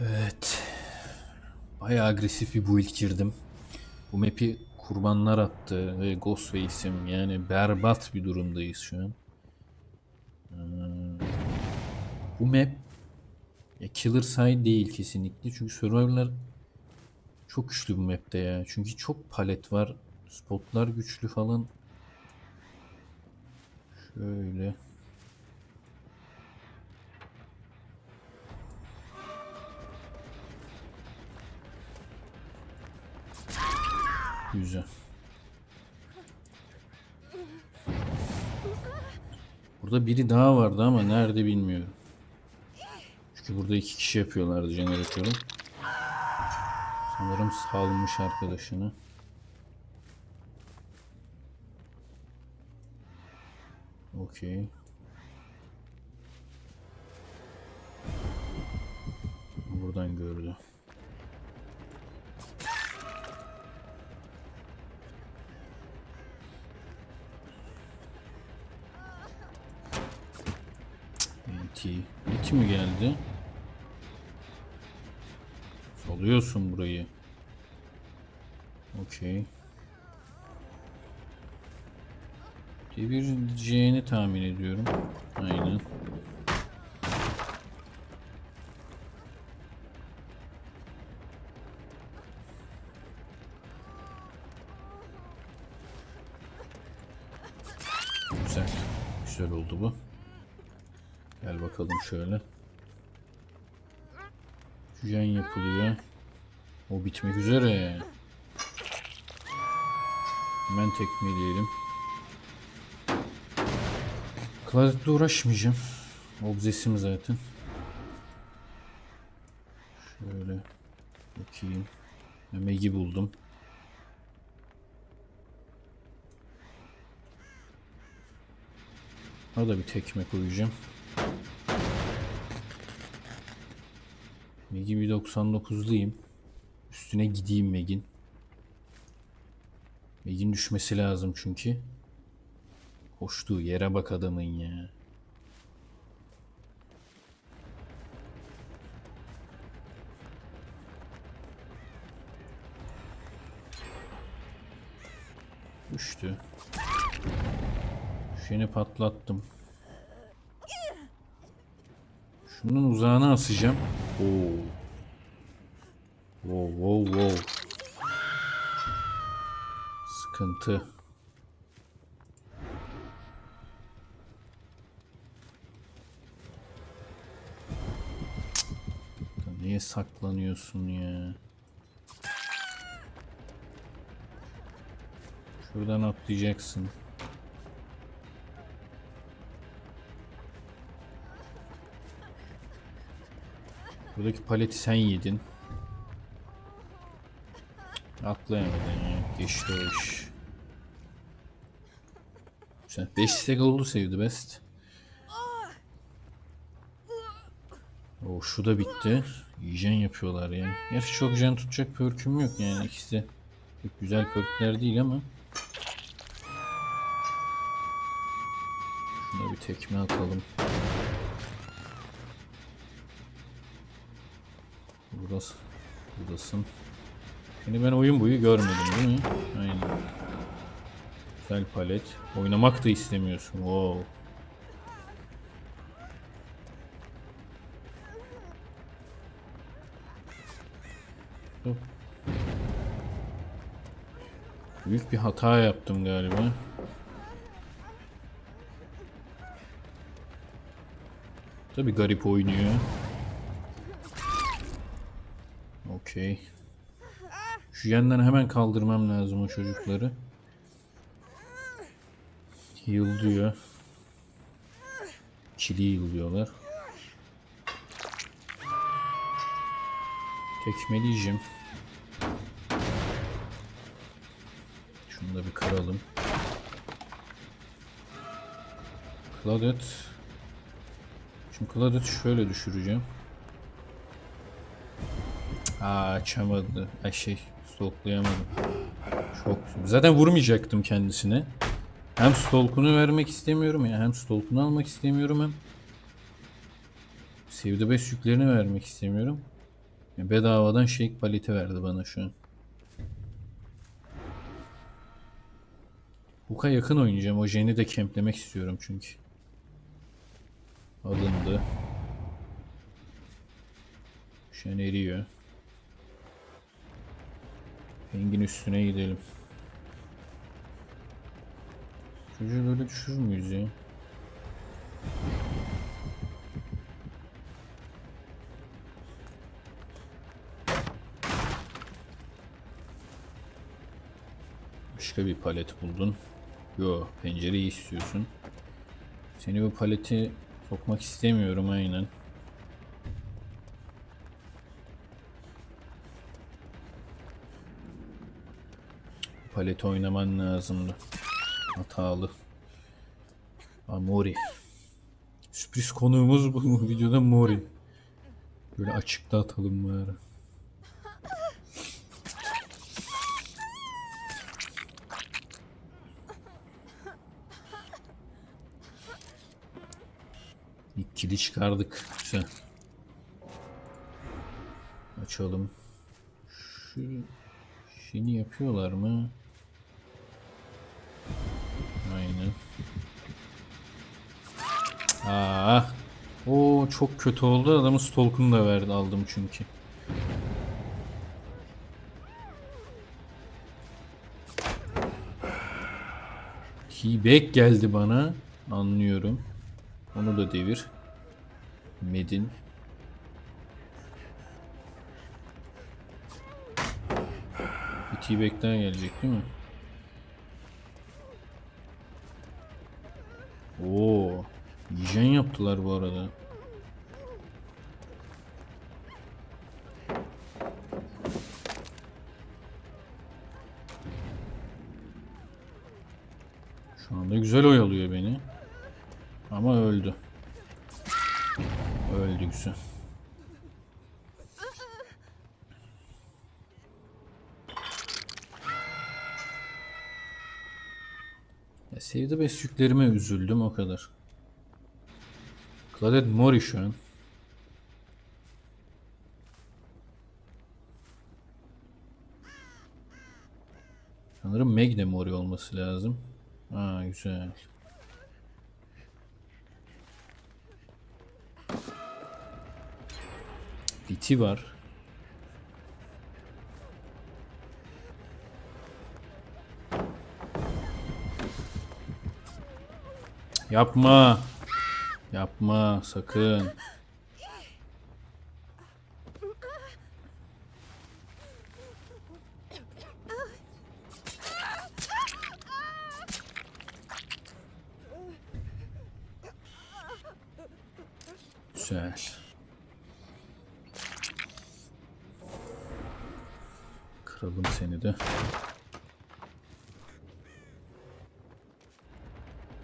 Evet. Bayağı agresif bir build girdim. Bu map'i kurbanlar attı ve Ghostface'im yani berbat bir durumdayız şu an. Hmm. Bu map ya Killer Side değil kesinlikle çünkü Survivor'lar çok güçlü bu map'te ya. Çünkü çok palet var. Spotlar güçlü falan. Şöyle. Güzel. Burada biri daha vardı ama nerede bilmiyorum. Çünkü burada iki kişi yapıyorlardı jeneratörü. Sanırım salmış arkadaşını. Okey. Buradan gördü. 2 mi geldi? Salıyorsun burayı. Okey. Devireceğini tahmin ediyorum. Aynen. Güzel. Güzel oldu bu. Gel bakalım şöyle. Jüyen yapılıyor. O bitmek üzere. Hemen tekmeleyelim. Kladetle uğraşmayacağım. Obzesim zaten. Şöyle bakayım. Megi buldum. Ona da bir tekme koyacağım. Meg'i 1.99'luyum. Üstüne gideyim Meg'in. Meg'in düşmesi lazım çünkü. Koştuğu yere bak adamın ya. Düştü. Şunu patlattım. Şunun uzağına asacağım. Oo. Wow wow wow. Sıkıntı. Niye saklanıyorsun ya? Şuradan atlayacaksın. Buradaki paleti sen yedin. Atlayamadın ya. Geçti o iş. Güzel. 5 stack oldu sevdi best. O şu da bitti. Jen yapıyorlar ya. Gerçi çok jen tutacak perküm yok yani ikisi pek güzel perkler değil ama. Şuna bir tekme atalım. Burası. Buradasın. Seni ben oyun boyu görmedim değil mi? Aynen. Güzel palet. Oynamak da istemiyorsun. Wow. Büyük bir hata yaptım galiba. Tabi garip oynuyor. Okey. Şu yandan hemen kaldırmam lazım o çocukları. Heal diyor. Çili heal diyorlar. Tekmeleyeceğim. Şunu da bir kıralım. Claudette. Şimdi Claudette şöyle düşüreceğim. Aa açamadı. Ay şey stalklayamadım. Çok Zaten vurmayacaktım kendisine. Hem stalk'unu vermek istemiyorum ya hem stalk'unu almak istemiyorum hem Sevde 5 yüklerini vermek istemiyorum. Bedavadan shake paleti verdi bana şu an. Hook'a yakın oynayacağım. O Jen'i de kemplemek istiyorum çünkü. Alındı. Shen eriyor. Pengin üstüne gidelim. Çocuğu böyle düşürür müyüz ya? Başka bir palet buldun. Yo pencereyi istiyorsun. Seni bu paleti sokmak istemiyorum aynen. Paleti oynaman lazımdı. Hatalı. Aa, Mori. Sürpriz konuğumuz bu videoda Mori. Böyle açıkta atalım bari. İkili çıkardık. Güzel. Açalım. Şu şeyini yapıyorlar mı? Aa. O çok kötü oldu. Adamın stalk'unu da verdi aldım çünkü. T-Bag geldi bana. Anlıyorum. Onu da devir. Medin. Bir T-Bag daha gelecek değil mi? Oo, Yijen yaptılar bu arada. Şu anda güzel oyalıyor beni. Ama öldü. Öldü güzel. Ya sevdi beslüklerime üzüldüm o kadar. Claudette Mori şu an. Sanırım Meg de Mori olması lazım. Aa güzel. Biti var. Yapma. Yapma sakın. Güzel. Kıralım seni de.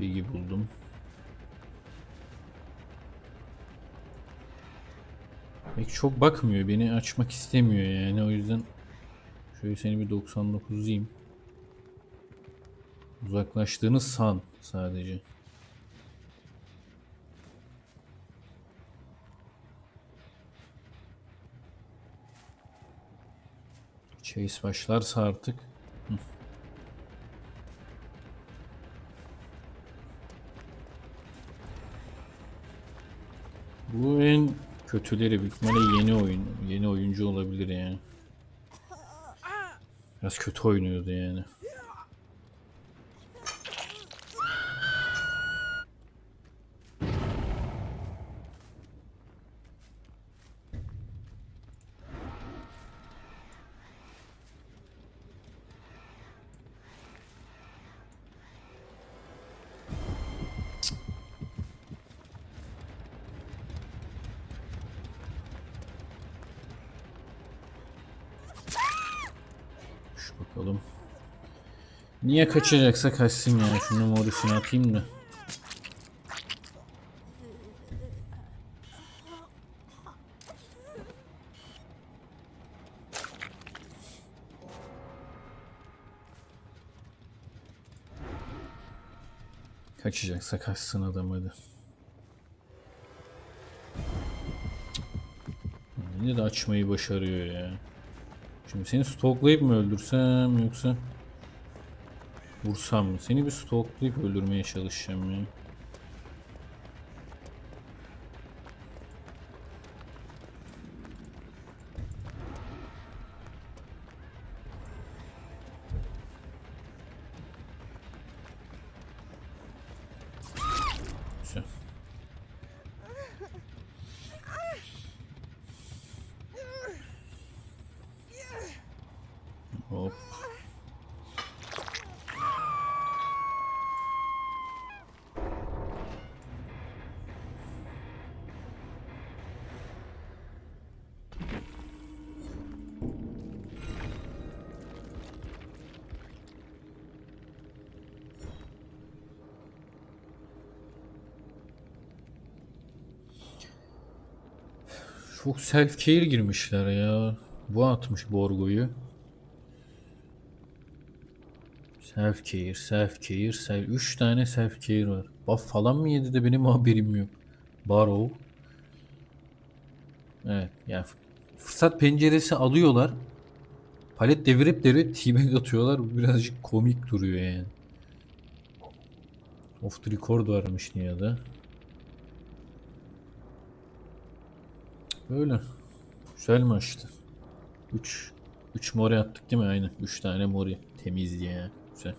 İyi buldum. Pek çok bakmıyor. Beni açmak istemiyor yani. O yüzden şöyle seni bir 99'layım. Uzaklaştığını san sadece. Chase başlarsa artık. Bu en kötüleri büyük ihtimalle yeni oyun. Yeni oyuncu olabilir yani. Biraz kötü oynuyordu yani. Bakalım. Niye kaçacaksa kaçsın ya. Şunu morusunu atayım da. Kaçacaksa kaçsın adam hadi. Yine de açmayı başarıyor ya. Şimdi seni stoklayıp mı öldürsem yoksa vursam mı? Seni bir stoklayıp öldürmeye çalışacağım ya. Güzel. Hop. Çok self care girmişler ya. Bu atmış Borgo'yu. Self care, self care, self 3 tane self var. Buff falan mı yedi de benim haberim yok. Barrow. Evet yani fırsat penceresi alıyorlar. Palet devirip devirip team'e atıyorlar. Bu birazcık komik duruyor yani. Off the record varmış niye da. Böyle. Güzel maçtı. 3 3 mori attık değil mi? Aynen. 3 tane mori. Temiz ya. Güzel.